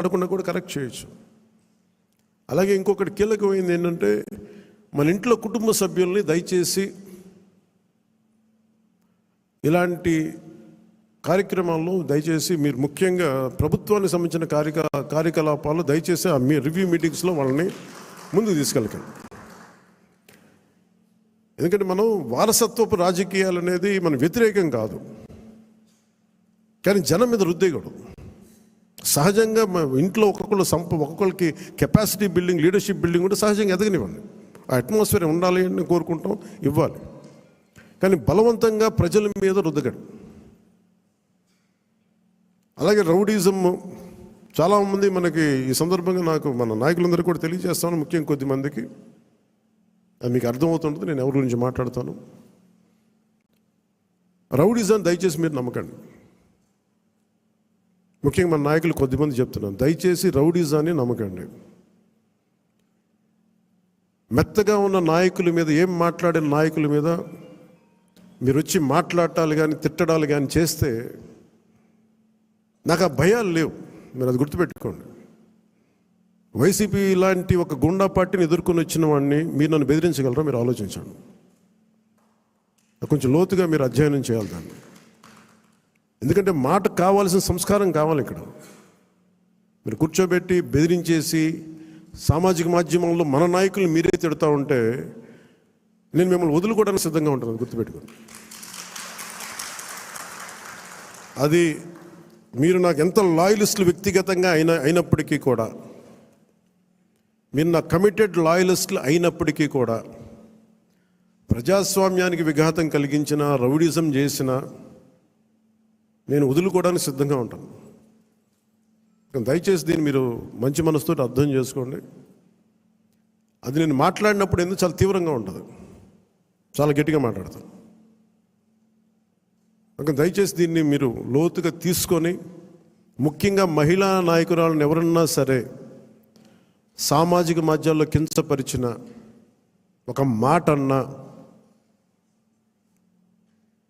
అనుకున్నా కూడా కరెక్ట్ చేయొచ్చు. అలాగే ఇంకొకటి కీలకమైంది ఏంటంటే మన ఇంట్లో కుటుంబ సభ్యుల్ని దయచేసి ఇలాంటి కార్యక్రమాల్లో దయచేసి మీరు ముఖ్యంగా ప్రభుత్వానికి సంబంధించిన కార్యక కార్యకలాపాలు దయచేసి ఆ మీ రివ్యూ మీటింగ్స్లో వాళ్ళని ముందుకు తీసుకెళ్ళకండి. ఎందుకంటే మనం వారసత్వపు రాజకీయాలు అనేది మన వ్యతిరేకం కాదు. కానీ జనం మీద రుద్దేయకూడదు. సహజంగా ఇంట్లో ఒక్కొక్కరు సంప ఒక్కొక్కరికి కెపాసిటీ బిల్డింగ్ లీడర్షిప్ బిల్డింగ్ కూడా సహజంగా ఎదగనివ్వండి. ఆ అట్మాస్ఫియర్ ఉండాలి అని కోరుకుంటాం ఇవ్వాలి. కానీ బలవంతంగా ప్రజల మీద రుద్దగడు అలాగే రౌడీజం చాలామంది మనకి ఈ సందర్భంగా నాకు మన నాయకులందరూ కూడా తెలియజేస్తాను ముఖ్యం కొద్ది మందికి. అది మీకు అర్థమవుతుంటుంది నేను ఎవరి గురించి మాట్లాడతాను. రౌడీజం దయచేసి మీరు నమ్మకండి. ముఖ్యంగా మన నాయకులు కొద్దిమంది చెప్తున్నాను దయచేసి రౌడీజాన్ని నమ్మకండి. మెత్తగా ఉన్న నాయకుల మీద ఏం మాట్లాడిన నాయకుల మీద మీరు వచ్చి మాట్లాడాలి కానీ తిట్టడాలు కానీ చేస్తే నాకు ఆ భయాలు లేవు. మీరు అది గుర్తుపెట్టుకోండి. వైసీపీ లాంటి ఒక గుండా పార్టీని ఎదుర్కొని వచ్చిన వాడిని మీరు నన్ను బెదిరించగలరా? మీరు ఆలోచించండి. కొంచెం లోతుగా మీరు అధ్యయనం చేయాలి దాన్ని. ఎందుకంటే మాట కావాల్సిన సంస్కారం కావాలి ఇక్కడ. మీరు కూర్చోబెట్టి బెదిరించేసి సామాజిక మాధ్యమంలో మన నాయకులు మీరే తిడతా ఉంటే నేను మిమ్మల్ని వదులుకోవడానికి సిద్ధంగా ఉంటాను అది గుర్తుపెట్టుకోండి. అది మీరు నాకు ఎంత లాయలిస్టులు వ్యక్తిగతంగా అయిన అయినప్పటికీ కూడా మీరు నా కమిటెడ్ లాయలిస్టులు అయినప్పటికీ కూడా ప్రజాస్వామ్యానికి విఘాతం కలిగించిన రౌడిజం చేసిన నేను వదులుకోవడానికి సిద్ధంగా ఉంటాను. దయచేసి దీన్ని మీరు మంచి మనసుతో అర్థం చేసుకోండి. అది నేను మాట్లాడినప్పుడు ఎందుకు చాలా తీవ్రంగా ఉంటుంది. చాలా గట్టిగా మాట్లాడతాను. కనుక దయచేసి దీన్ని మీరు లోతుగా తీసుకొని ముఖ్యంగా మహిళా నాయకురాలను ఎవరన్నా సరే సామాజిక మాధ్యాల్లో కించపరిచిన ఒక మాట అన్నా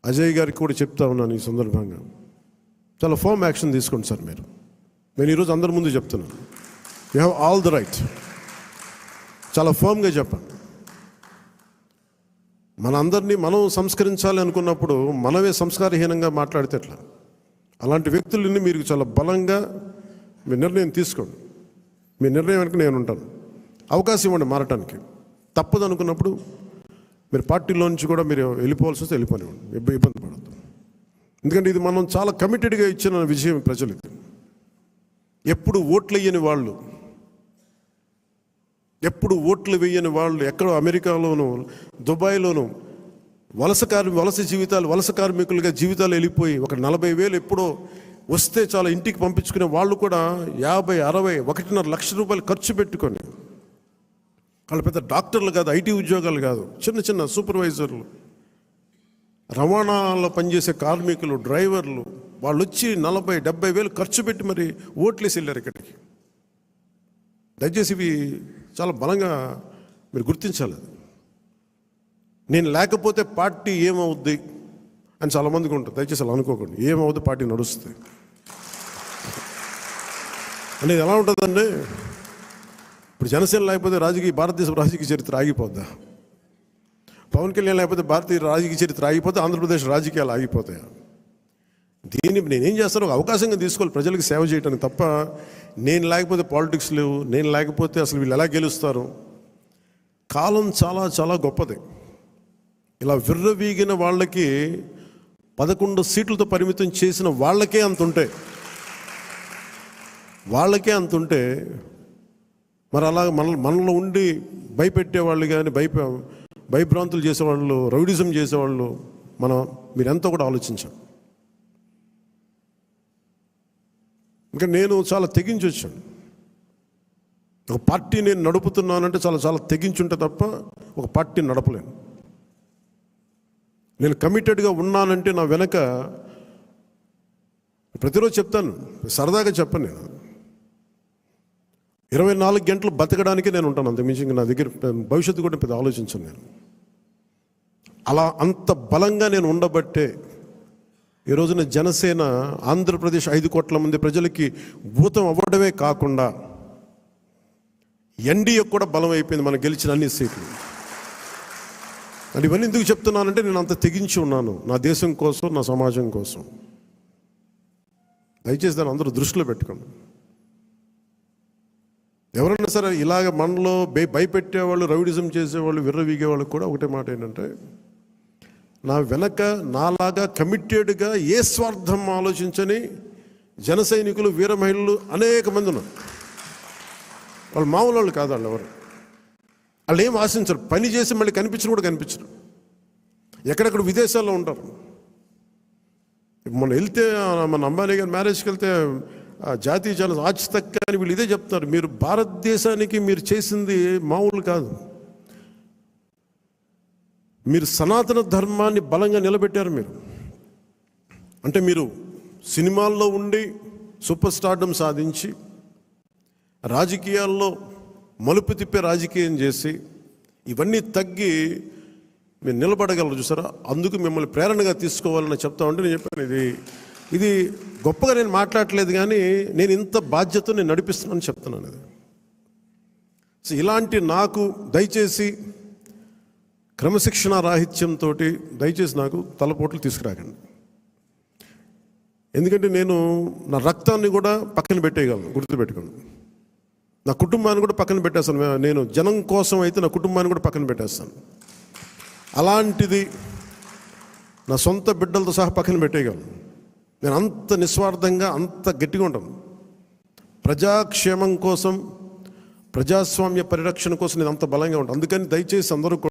అజయ్ గారికి కూడా చెప్తా ఉన్నాను ఈ సందర్భంగా. చాలా ఫర్మ్ యాక్షన్ తీసుకోండి సార్ మీరు. నేను ఈరోజు అందరి ముందు చెప్తున్నాను. You have all the right చాలా ఫర్మ్గా చెప్పండి. మన అందరినీ మనం సంస్కరించాలి అనుకున్నప్పుడు మనమే సంస్కారహీనంగా మాట్లాడితే ఎట్లా? అలాంటి వ్యక్తులని మీరు చాలా బలంగా మీ నిర్ణయం తీసుకోండి. మీ నిర్ణయం వెనక నేను ఉంటాను. అవకాశం ఇవ్వండి మారటానికి. తప్పదు అనుకున్నప్పుడు మీరు పార్టీలో నుంచి కూడా మీరు వెళ్ళిపోవాల్సి వస్తే వెళ్ళిపోనివ్వండి. ఇబ్బంది పడదు ఎందుకంటే ఇది మనం చాలా కమిటెడ్గా ఇచ్చిన విషయం ప్రజలకి ఎప్పుడు ఓట్లు వేయని వాళ్ళు ఎప్పుడు ఓట్లు వేయని వాళ్ళు ఎక్కడో అమెరికాలోనూ దుబాయ్లోనూ వలస కార్మి వలస జీవితాలు వలస కార్మికులుగా జీవితాలు వెళ్ళిపోయి ఒక నలభై వేలు ఎప్పుడో వస్తే చాలా ఇంటికి పంపించుకునే వాళ్ళు కూడా యాభై అరవై ఒకటిన్నర లక్ష రూపాయలు ఖర్చు పెట్టుకొని. వాళ్ళు పెద్ద డాక్టర్లు కాదు ఐటీ ఉద్యోగాలు కాదు చిన్న చిన్న సూపర్వైజర్లు. రవాణాలో పనిచేసే కార్మికులు డ్రైవర్లు వాళ్ళు వచ్చి నలభై డెబ్బై వేలు ఖర్చు పెట్టి మరి ఓట్లేసి వెళ్ళారు ఇక్కడికి. దయచేసి ఇవి చాలా బలంగా మీరు గుర్తించాలి అది. నేను లేకపోతే పార్టీ ఏమవుద్ది అని చాలామందికి ఉంటుంది. దయచేసి అలా అనుకోకండి. ఏమవుద్ది పార్టీ నడుస్తుంది. అనేది ఎలా ఉంటుందండి ఇప్పుడు జనసేన లేకపోతే రాజకీయ భారతదేశ రాజకీయ చరిత్ర ఆగిపోద్దా? పవన్ కళ్యాణ్ లేకపోతే భారతీయ రాజకీయ చరిత్ర ఆగిపోతే ఆంధ్రప్రదేశ్ రాజకీయాలు ఆగిపోతాయి? దీన్ని నేనేం చేస్తాను? ఒక అవకాశంగా తీసుకోవాలి. ప్రజలకు సేవ చేయడానికి తప్ప నేను లేకపోతే పాలిటిక్స్ లేవు. నేను లేకపోతే అసలు వీళ్ళు ఎలా గెలుస్తారు? కాలం చాలా చాలా గొప్పది. ఇలా విర్రవీగిన వాళ్ళకి పదకొండు సీట్లతో పరిమితం చేసిన వాళ్ళకే అంత ఉంటాయి వాళ్ళకే అంత ఉంటే మరి అలా మన మనలో ఉండి భయపెట్టే వాళ్ళు కానీ భయప భయభ్రాంతులు చేసేవాళ్ళు రౌడిజం చేసేవాళ్ళు మనం మీరెంతో కూడా ఆలోచించాం. ఇంకా నేను చాలా తెగించి వచ్చాను. ఒక పార్టీ నేను నడుపుతున్నానంటే చాలా చాలా తెగించుంటే తప్ప ఒక పార్టీ నడపలేను. నేను కమిటెడ్గా ఉన్నానంటే నా వెనక ప్రతిరోజు చెప్తాను సరదాగా చెప్పను నేను. ఇరవై నాలుగు గంటలు బతకడానికి నేను ఉంటాను అంతకుమించి ఇంకా నా దగ్గర భవిష్యత్తు కూడా పెద్ద ఆలోచించను నేను. అలా అంత బలంగా నేను ఉండబట్టే ఈ రోజున జనసేన ఆంధ్రప్రదేశ్ ఐదు కోట్ల మంది ప్రజలకి భూతం అవ్వడమే కాకుండా ఎన్డీఏ కూడా బలం అయిపోయింది మనం గెలిచిన అన్ని సీట్లు. అది ఇవన్నీ ఎందుకు చెప్తున్నానంటే నేను అంత తెగించి ఉన్నాను. నా దేశం కోసం నా సమాజం కోసం. దయచేసి దాన్ని అందరూ దృష్టిలో పెట్టుకోండి. ఎవరైనా సరే ఇలాగ మనలో భయ భయపెట్టేవాళ్ళు రౌడిజం చేసేవాళ్ళు విర్రవీగేవాళ్ళు కూడా ఒకటే మాట ఏంటంటే నా వెనక నాలాగా కమిటెడ్గా ఏ స్వార్థం ఆలోచించని జన సైనికులు వీర మహిళలు అనేక మంది ఉన్నారు. వాళ్ళు మామూలు వాళ్ళు కాదు వాళ్ళు ఎవరు. వాళ్ళు ఏం ఆశించరు. పని చేసి మళ్ళీ కనిపించరు కూడా కనిపించరు. ఎక్కడెక్కడ విదేశాల్లో ఉంటారు. మొన్న వెళ్తే మన అంబానీ గారి మ్యారేజ్కి వెళ్తే జాతీయ జన ఆచితక్క అని వీళ్ళు ఇదే చెప్తారు. మీరు భారతదేశానికి మీరు చేసింది మామూలు కాదు. మీరు సనాతన ధర్మాన్ని బలంగా నిలబెట్టారు మీరు. అంటే మీరు సినిమాల్లో ఉండి సూపర్ స్టార్డం సాధించి రాజకీయాల్లో మలుపు తిప్పే రాజకీయం చేసి ఇవన్నీ తగ్గి మీరు నిలబడగలరు చూసారా? అందుకు మిమ్మల్ని ప్రేరణగా తీసుకోవాలని చెప్తా ఉంటే నేను చెప్పాను ఇది ఇది గొప్పగా నేను మాట్లాడట్లేదు కానీ నేను ఇంత బాధ్యత నేను నడిపిస్తున్నానని చెప్తున్నాను ఇది సో ఇలాంటి నాకు దయచేసి క్రమశిక్షణ రాహిత్యంతో దయచేసి నాకు తలపోట్లు తీసుకురాకండి. ఎందుకంటే నేను నా రక్తాన్ని కూడా పక్కన పెట్టేయగలను గుర్తుపెట్టుకోండి. నా కుటుంబాన్ని కూడా పక్కన పెట్టేస్తాను. నేను జనం కోసం అయితే నా కుటుంబాన్ని కూడా పక్కన పెట్టేస్తాను. అలాంటిది నా సొంత బిడ్డలతో సహా పక్కన పెట్టేయగలను. నేను అంత నిస్వార్థంగా అంత గట్టిగా ఉంటాను. ప్రజాక్షేమం కోసం ప్రజాస్వామ్య పరిరక్షణ కోసం నేను అంత బలంగా ఉంటాను. అందుకని దయచేసి అందరూ కూడా